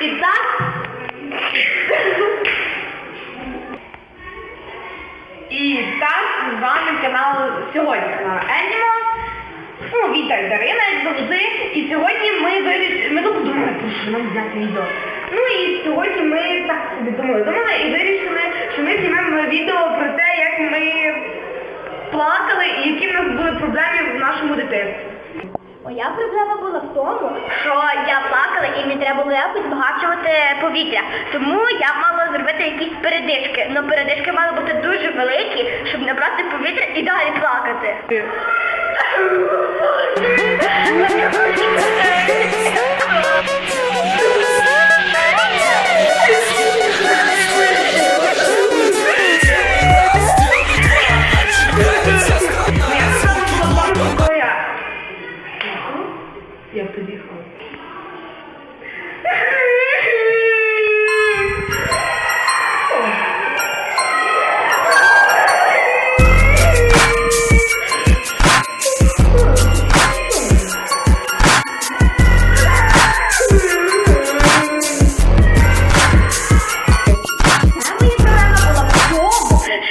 І так. І так, з вами канал сьогодні канал Animal. Ну, Віта і Дарина, як завжди. І сьогодні ми вирішили, ми тут думали, що нам зняти відео. Ну і сьогодні ми так собі думали, думали і вирішили, що ми знімемо відео про те, як ми плакали і які в нас були проблеми в нашому дитинстві. Моя проблема була в тому, що я плакала і мені треба було якось збагачувати повітря. Тому я мала зробити якісь передишки. Ну передишки мали бути дуже великі, щоб набрати повітря і далі плакати.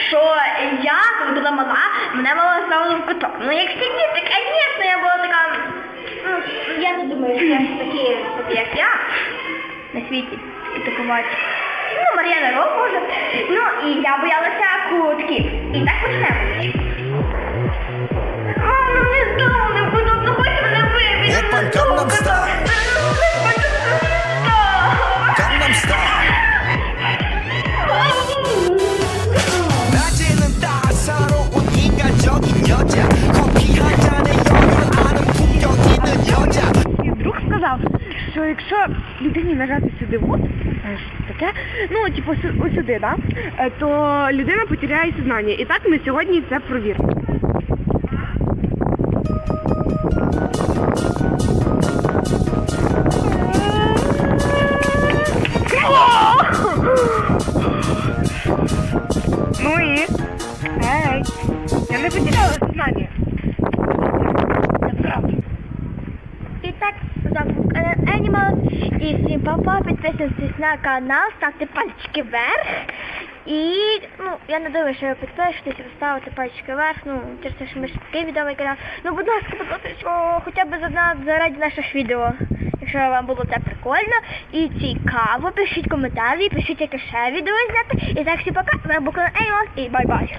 Що я, коли була мала, мене мала ставили в куток. Ну як всі діти, звісно, я була така. Ну, я не думаю, що я такі, такі як я на світі і такувати. Ну, Мар'яна Рок може. Ну, і я боялася кутків. І так почнемо. Мамо, не здав, не буду, ну хоч мене вибити. Опа, Gangnam Style. Gangnam Style 낮에는 따사로운 인간적인 여자 що якщо людині нажати сюди от, таке, ну, типу, ось сюди, да, е, то людина потеряє сознання. І так ми сьогодні це провіримо. Ну і? Ей, я не потеряла сознання. Це правда. І так, з вами був канал І всім папа, підписуйтесь на канал, ставте пальчики вверх. І, ну, я не думаю, що ви підпишетесь, ви ставите пальчики вверх, ну, через те, що ми ж такий відомий канал. Ну, будь ласка, підписуйтесь хоча б нас заради наших відео. Якщо вам було це прикольно і цікаво, пишіть коментарі, пишіть, яке ще відео зняти. І так, всім пока, з був канал Animal і бай-бай.